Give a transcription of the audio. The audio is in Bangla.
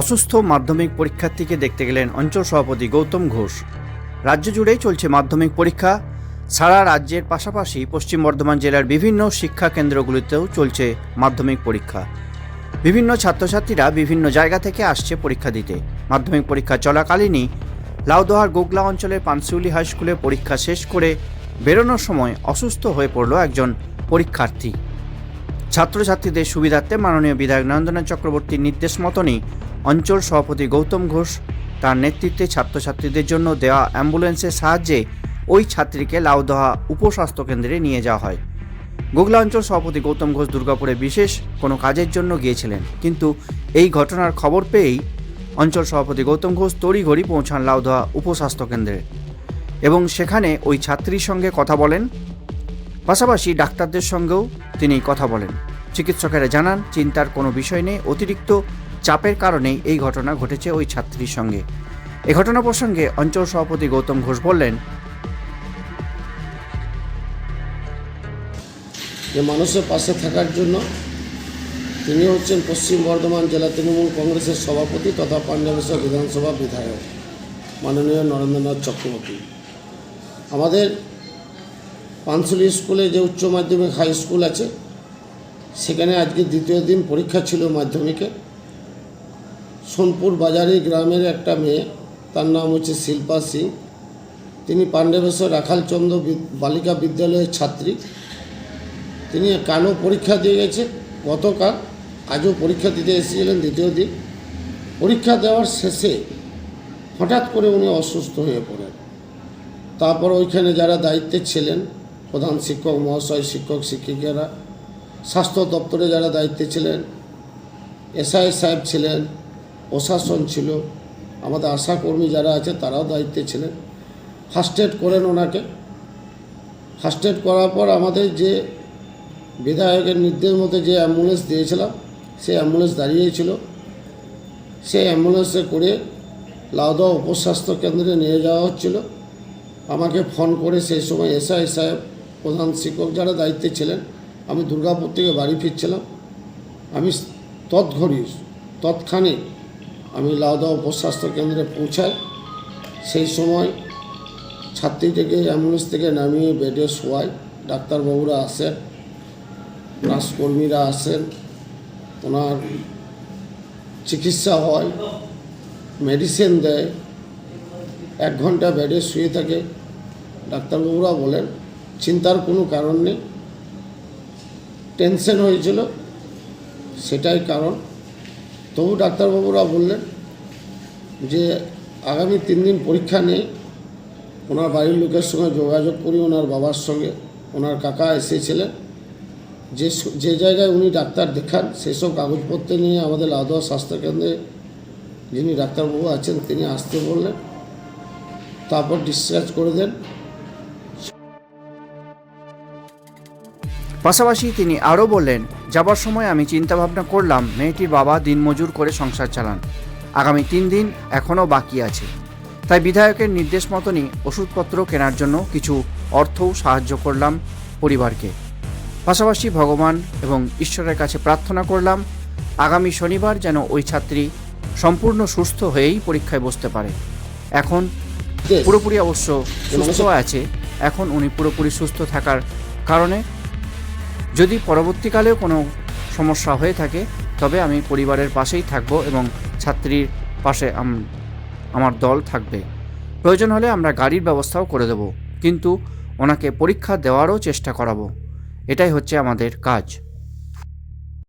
অসুস্থ মাধ্যমিক পরীক্ষার্থীকে দেখতে গেলেন অঞ্চল সভাপতি গৌতম ঘোষ। রাজ্য জুড়েই চলছে মাধ্যমিক পরীক্ষা। সারা রাজ্যের পাশাপাশি পশ্চিম বর্ধমান জেলার বিভিন্ন শিক্ষা কেন্দ্রগুলিতেও চলছে মাধ্যমিক পরীক্ষা। বিভিন্ন ছাত্রছাত্রীরা বিভিন্ন জায়গা থেকে আসছে পরীক্ষা দিতে। মাধ্যমিক পরীক্ষা চলাকালীনই লাউদোহার গোগলা অঞ্চলের পানসিউলি হাই স্কুলে পরীক্ষা শেষ করে বেরোনোর সময় অসুস্থ হয়ে পড়ল একজন পরীক্ষার্থী। ছাত্রছাত্রীদের সুবিধার্থে মাননীয় বিধায়ক নরেন্দ্রনাথ চক্রবর্তীর নির্দেশ মতনই অঞ্চল সভাপতি গৌতম ঘোষ তার নেতৃত্বে ছাত্রছাত্রীদের জন্য দেওয়া অ্যাম্বুলেন্সের সাহায্যে ওই ছাত্রীকে লাউদহা উপস্বাস্থ্য কেন্দ্রে নিয়ে যাওয়া হয়। গোগলা অঞ্চল সভাপতি গৌতম ঘোষ দুর্গাপুরে বিশেষ কোনো কাজের জন্য গিয়েছিলেন, কিন্তু এই ঘটনার খবর পেয়েই অঞ্চল সভাপতি গৌতম ঘোষ তড়িঘড়ি পৌঁছান লাউদহা উপস্বাস্থ্য কেন্দ্রে এবং সেখানে ওই ছাত্রীর সঙ্গে কথা বলেন। পাশাপাশি ডাক্তারদের সঙ্গেও তিনি কথা বলেন। চিকিৎসকেরা জানান, চিন্তার কোনো বিষয় নেই। অতিরিক্ত চাপের কারণেই এই ঘটনা ঘটেছে ওই ছাত্রীর সঙ্গে। এ ঘটনা প্রসঙ্গে অঞ্চল সভাপতি গৌতম ঘোষ বললেন যে মানুষের পাশে থাকার জন্য তিনি হচ্ছেন পশ্চিম বর্ধমান জেলা তৃণমূল কংগ্রেসের সভাপতি তথা পাঞ্জাবেশ্বর বিধানসভা বিধায়ক মাননীয় নরেন্দ্রনাথ চক্রবর্তী। আমাদের পানসুলি স্কুলে যে উচ্চ মাধ্যমিক হাই স্কুল আছে সেখানে আজকে দ্বিতীয় দিন পরীক্ষা ছিল মাধ্যমিকে। সোনপুর বাজারি গ্রামের একটা মেয়ে, তার নাম হচ্ছে শিল্পা সিং। তিনি পাণ্ডবেশ্বর রাখালচন্দ্র বালিকা বিদ্যালয়ের ছাত্রী। তিনি কালো পরীক্ষা দিয়ে গেছে? গতকাল আজও পরীক্ষা দিতে এসেছিলেন দ্বিতীয় দিন। পরীক্ষা দেওয়ার শেষে হঠাৎ করে উনি অসুস্থ হয়ে পড়েন। তারপর ওইখানে যারা দায়িত্বে ছিলেন, প্রধান শিক্ষক, মহাশয়, শিক্ষক, শিক্ষিকারা স্বাস্থ্য দপ্তরে যারা দায়িত্বে ছিলেন, এসআই সাহেব ছিলেন, প্রশাসন ছিল, আমাদের আশাকর্মী যারা আছে তারাও দায়িত্বে ছিলেন। ফার্স্ট এড করেন ওনাকে। ফার্স্ট এড করার পর আমাদের যে বিধায়কের নির্দেশ মতো যে অ্যাম্বুলেন্স দিয়েছিলাম, সেই অ্যাম্বুলেন্স দাঁড়িয়েই ছিল। সেই অ্যাম্বুলেন্সে করে লাউদা উপস্বাস্থ্য কেন্দ্রে নিয়ে যাওয়া হচ্ছিল। আমাকে ফোন করে সেই সময় এসআই সাহেব, প্রধান শিক্ষক যারা দায়িত্বে ছিলেন আমি দুর্গাপুর থেকে বাড়ি ফিরছিলাম। আমি তৎঘড়ি তৎক্ষণে আমি লাউদা উপস্বাস্থ্য কেন্দ্রে পৌঁছাই। সেই সময় ছাত্রীটিকে অ্যাম্বুলেন্স থেকে নামিয়ে বেডে শোয়াই। ডাক্তারবাবুরা আসেন, নার্সকর্মীরা আসেন, ওনার চিকিৎসা হয় মেডিসিন দেয়, এক ঘণ্টা বেডে শুয়ে থাকে। ডাক্তারবাবুরা বলেন, চিন্তার কোনো কারণ নেই। টেনশন হয়েছিল। সেটাই কারণ। তবু ডাক্তারবাবুরা বললেন যে, আগামী তিন দিন পরীক্ষা নেই। ওনার বাড়ির লোকের সঙ্গে যোগাযোগ করি, ওনার বাবার সঙ্গে। ওনার কাকা এসেছিলেন। যে যে জায়গায় উনি ডাক্তার দেখান সেসব কাগজপত্র নিয়ে আমাদের লাদোয়া স্বাস্থ্যকেন্দ্রে যিনি ডাক্তারবাবু আছেন, তিনি আসতে বললেন। তারপর ডিসচার্জ করে দেন। পাশাপাশি তিনি আরও বললেন যাবার সময় আমি চিন্তাভাবনা করলাম মেয়েটির বাবা দিনমজুর করে সংসার চালান। আগামী তিন দিন এখনও বাকি আছে। তাই বিধায়কের নির্দেশ মতনই ওষুধপত্র কেনার জন্য কিছু অর্থও সাহায্য করলাম পরিবারকে। পাশাপাশি ভগবান এবং ঈশ্বরের কাছে প্রার্থনা করলাম আগামী শনিবার যেন ওই ছাত্রী সম্পূর্ণ সুস্থ হয়েই পরীক্ষায় বসতে পারে। এখন পুরোপুরি অবশ্য সুস্থ আছে এখন উনি পুরোপুরি সুস্থ থাকার কারণে যদি পরবর্তীকালেও কোনো সমস্যা হয়ে থাকে, তবে আমি পরিবারের পাশেই থাকব এবং ছাত্রীর পাশে আম- আমার দল থাকবে। প্রয়োজন হলে আমরা গাড়ির ব্যবস্থাও করে দেব, কিন্তু ওনাকে পরীক্ষা দেওয়ারও চেষ্টা করাবো। এটাই হচ্ছে আমাদের কাজ।